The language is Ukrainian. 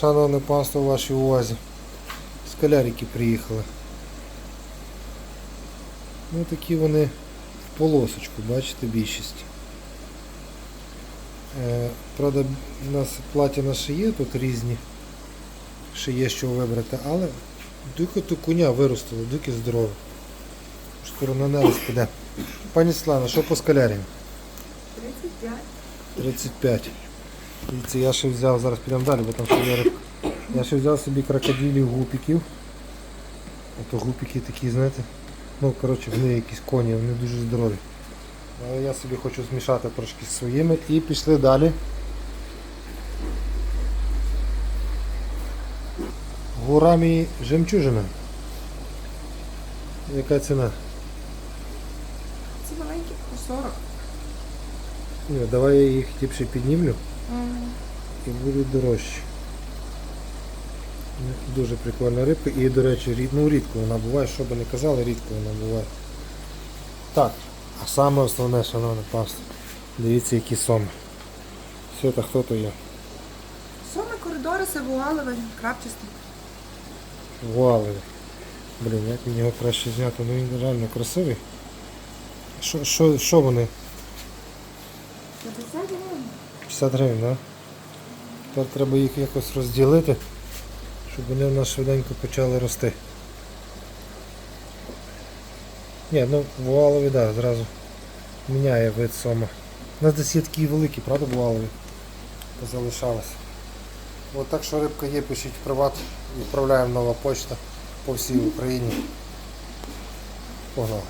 Шановне панство, вашій увазі. Скалярики приїхали. Ну такі вони в полосочку, бачите, більшість. Е, правда, у нас платіна ще є тут різні. Ще є що вибрати, але дуки то коня виростили, дуки здорові. Скоро на нерез піде. Пані Слана, що по скалярям? 35. 35. Дивіться, я ще взяв, зараз підемо далі, бо там ще є рибка. Я ще взяв собі крокодилів гупіків. Ото гупіки такі, знаєте. Ну, коротше, вони якісь коні, вони дуже здорові. Але я собі хочу змішати трошки з своїми і пішли далі. Гурамі жемчужина. Яка ціна? Ці маленькі по 40. Ні, давай я їх тіпше піднімлю. І будуть дорожчі. Ну, Дуже прикольна рибка і, до речі, рід, ну, рідко вона буває, що би не казали, рідко вона буває. Так, а саме основне, шановне панство, дивіться, які соми. Все, та хто то є? Соми коридори, сивуалове, крапчасті. Вуалеві. Блін, як мені його краще зняти, ну він реально красивий. Що, що, що вони? 50 гривень. 50 гривень? Да? Тепер треба їх якось розділити, щоб вони в нас швиденько почали рости. Ні, ну вуалові, так, да, зразу міняє вид сома. У нас десь є такі великі, правда, вуалові? Позалишалися. От так що рибка є, пишіть в приват, відправляємо нова почта по всій Україні. Погнали.